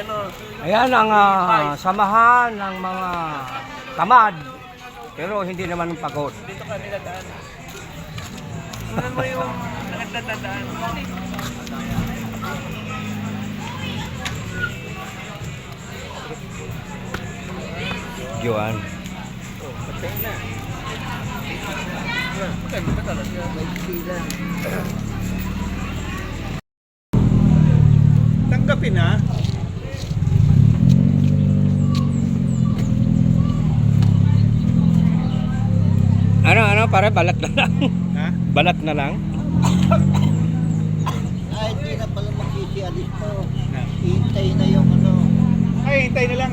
ano. Ayan ang ah, samahan ng mga tamad. Pero hindi naman pagod. Dito kami dadaan. Tingnan mo yung nagdadaan. Joan. Oh, patay na. Ah, Maganda ka talaga. Tanggapin na. Ano, pare, balat na lang. Ha? balat na lang. Ay, hindi na pala magsisialis to. Na. Hintay na yung ano. Ay, hintay na lang.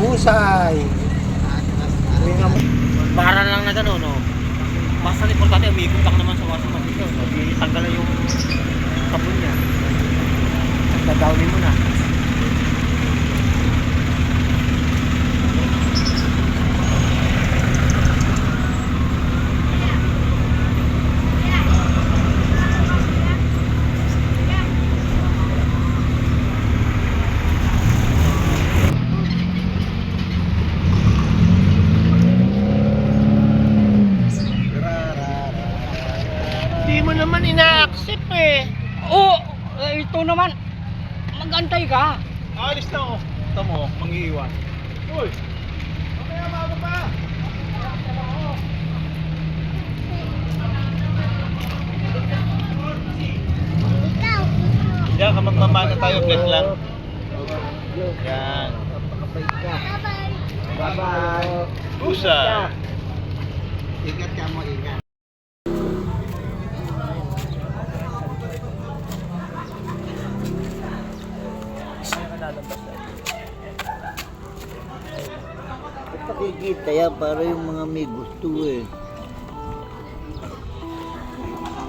Husay! Para lang na gano'n, no? Basta importante, umikot lang naman sa washing machine yun. Hindi tanggal na yung sabon niya. Dadawnin mo na. Hindi mo naman ina-accept eh. Oo, eh, ito naman. Magantay ka. Alis na ako. Ito mo, mangiiwan. Uy! Mamaya maaga pa! Diyan ka magmamana tayo, bless lang. Yan. Ka. Bye-bye. Usa! Ingat ka mo, ingat. Pakikita yan para yung mga may gusto eh.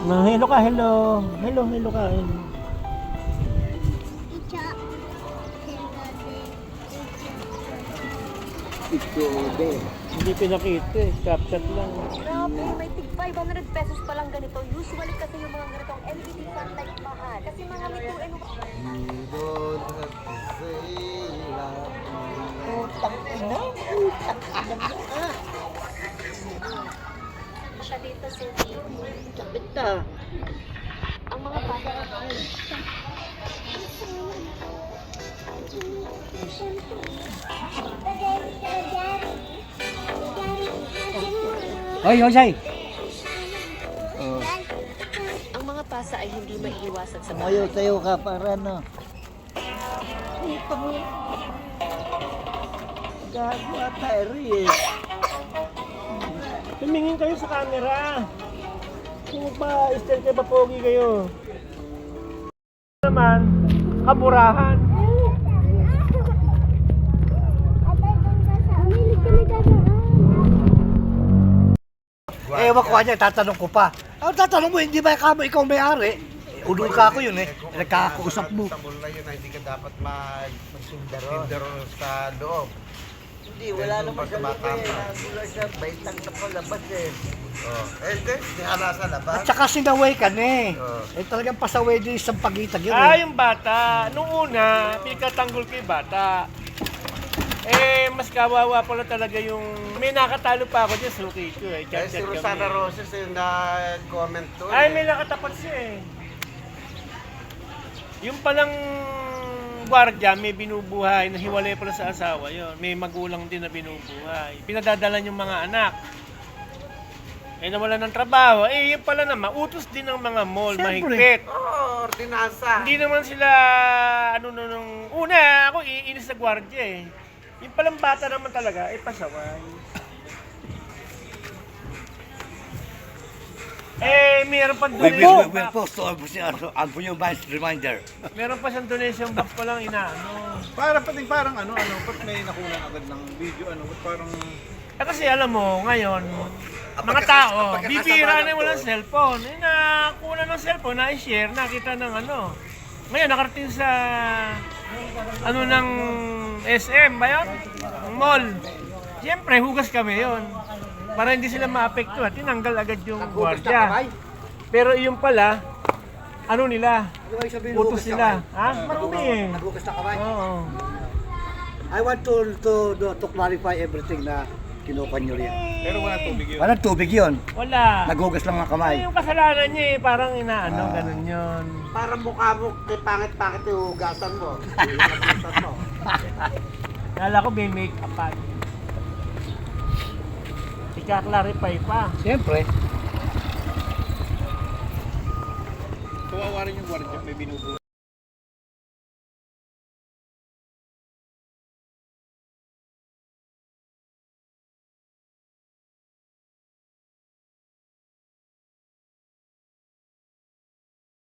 Hello ka, hello. Hello, hello ka. Hello. Ito, de. Hindi pinakita eh. Capchat lang. Grabe, may tig 500 pesos pa lang ganito. Usually kasi yung mga ganitong LED sunlight mahal. Kasi mga may 2 and You don't have to say love me. Utang ina, utang ina ka. siya dito, na. Ang mga bata Hoy, Jose. Oh. Ang mga pasa ay hindi maiiwasan sa Tumayo tayo ka para. Gago ata, Eri eh. Tumingin kayo sa camera. Kung ba, still kayo ba pogi kayo? naman, kaburahan. Ewan ko kanya, tatanong ko pa. Ang tatanong mo, hindi ba kamo ikaw may-ari? Udol ka ako yun eh. Nagkakausap mo. Tabol na yun na hindi ka dapat mag magsundaro sa loob. Hindi, wala naman pa sa tumatama. libre. Nandula siya, baitang na palabas eh. Oh. Eh, hindi. Hala sa labas. At saka sinaway ka na eh. Oo. Eh talagang pasaway din isang pagitag yun Ah, eh. yung bata. Nung una, pinagkatanggol ko yung bata. Eh, mas kawawa pala talaga yung... May nakatalo pa ako dyan, suki ko eh. Eh, Chat-chat si kami. Rosana Roses yung na-comment doon. Ay, eh. may nakatapat siya eh. Yung palang gwardiya, may binubuhay, na hiwalay pala sa asawa yon. May magulang din na binubuhay. Pinadadala yung mga anak. Eh, nawala ng trabaho. Eh, yun pala naman, utos din ng mga mall, Siyempre. mahigpit. Oo, ordinansa. Hindi naman sila, ano, no, nung una, ako iinis sa gwardiya eh. Yung palang bata naman talaga, eh, pasaway. Eh, meron pang We donation will, we box. will post on on your mind reminder. Meron pa siyang donation box pa lang inaano. Para pati parang ano, ano, pag may nakunan agad ng video, ano, ba't parang... Eh kasi alam mo, ngayon, mga pagkakas- tao, ang pagkakasama bibira lang na walang doon. cellphone. Eh, nakuha ng cellphone, na-share, nakita ng ano. Ngayon, nakarating sa, ano ng SM ba yun? Mall. Siyempre, hugas kami yon. para hindi sila maapektuhan, tinanggal agad yung Naghugas na gwardiya. kamay. Pero yung pala, ano nila, Ano yung sabihin, utos hugas na nila. kamay? Ha? Marumi eh. Naghugas na kamay. Oo. I want to, to, to, to clarify everything na rin. Pero wala tubig yun. Walang tubig yun. Wala. Naghugas lang ng Ay, kamay. yung kasalanan niya eh, parang inaano, Ah. ganun yun. Parang mukha mo, kay pangit-pangit yung hugasan mo. Hugasan mo. Kala ko may make-up pa. Ika-clarify pa. Siyempre. Kawawa rin yung gwardiya, may binubuhay.